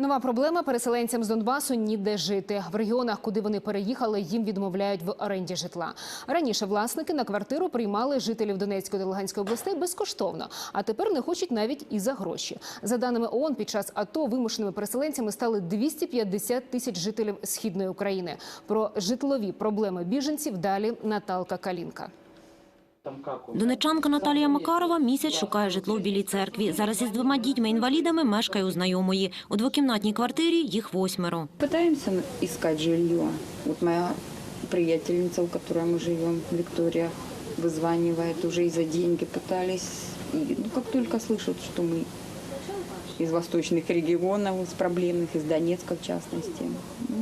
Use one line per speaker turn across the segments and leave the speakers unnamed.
Нова проблема переселенцям з Донбасу ніде жити. В регіонах, куди вони переїхали, їм відмовляють в оренді житла. Раніше власники на квартиру приймали жителів Донецької та Луганської областей безкоштовно, а тепер не хочуть навіть і за гроші. За даними ООН, під час АТО вимушеними переселенцями стали 250 тисяч жителів східної України. Про житлові проблеми біженців далі Наталка Калінка.
Донечанка Наталія Макарова місяць шукає житло в Білій церкві. Зараз із двома дітьми-інвалідами мешкає у знайомої. У двокімнатній квартирі їх восьмеро.
Пытаемся искать жилье. Вот моя приятельница, у которой мы живем, Виктория, вызванивает уже и за деньги пытались. И, ну, как только слышат, что мы из восточных регионов, из проблемных, из Донецка в частности,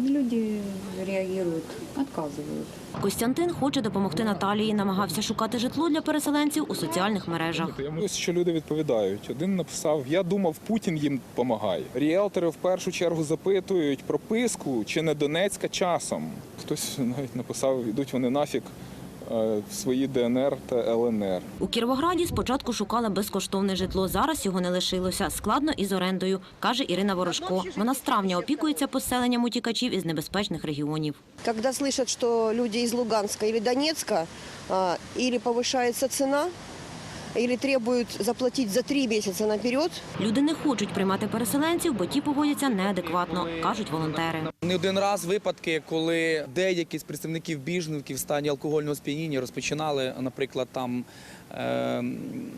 люди реагируют, отказывают.
Костянтин хоче допомогти Наталії. Намагався шукати житло для переселенців у соціальних мережах.
Ось що люди відповідають. Один написав: Я думав, Путін їм допомагає. Ріелтори в першу чергу запитують прописку чи не Донецька часом. Хтось навіть написав, ідуть вони нафіг е, в свої ДНР та ЛНР.
У Кіровограді спочатку шукали безкоштовне житло. Зараз його не лишилося. Складно із орендою, каже Ірина Ворожко. Вона з травня опікується поселенням утікачів із небезпечних регіонів.
Коли слышать, що люди из Луганська или Донецька, або повищається повышается цена, или требуют заплатить за три месяца наперед,
Люди не хочуть приймати переселенців, бо ті поводяться неадекватно, кажуть волонтери.
Не один раз випадки, коли деякі з представників біженків в стані алкогольного сп'яніння розпочинали, наприклад, там е,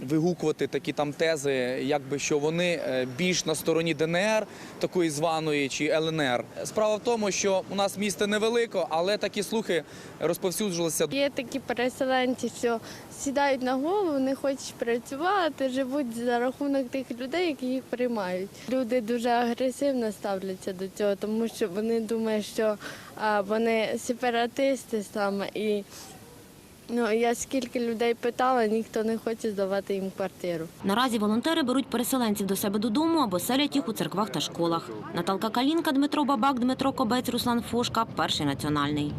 вигукувати такі там тези, якби що вони е, більш на стороні ДНР, такої званої чи ЛНР. Справа в тому, що у нас місто невелико, але такі слухи розповсюджувалися
Є такі переселенці, що сідають на голову, не хочуть працювати, живуть за рахунок тих людей, які їх приймають. Люди дуже агресивно ставляться до цього, тому що вони думають, що вони сепаратисти саме. І ну, я скільки людей питала, ніхто не хоче здавати їм квартиру.
Наразі волонтери беруть переселенців до себе додому або селять їх у церквах та школах. Наталка Калінка, Дмитро Бабак, Дмитро Кобець, Руслан Фошка. Перший національний.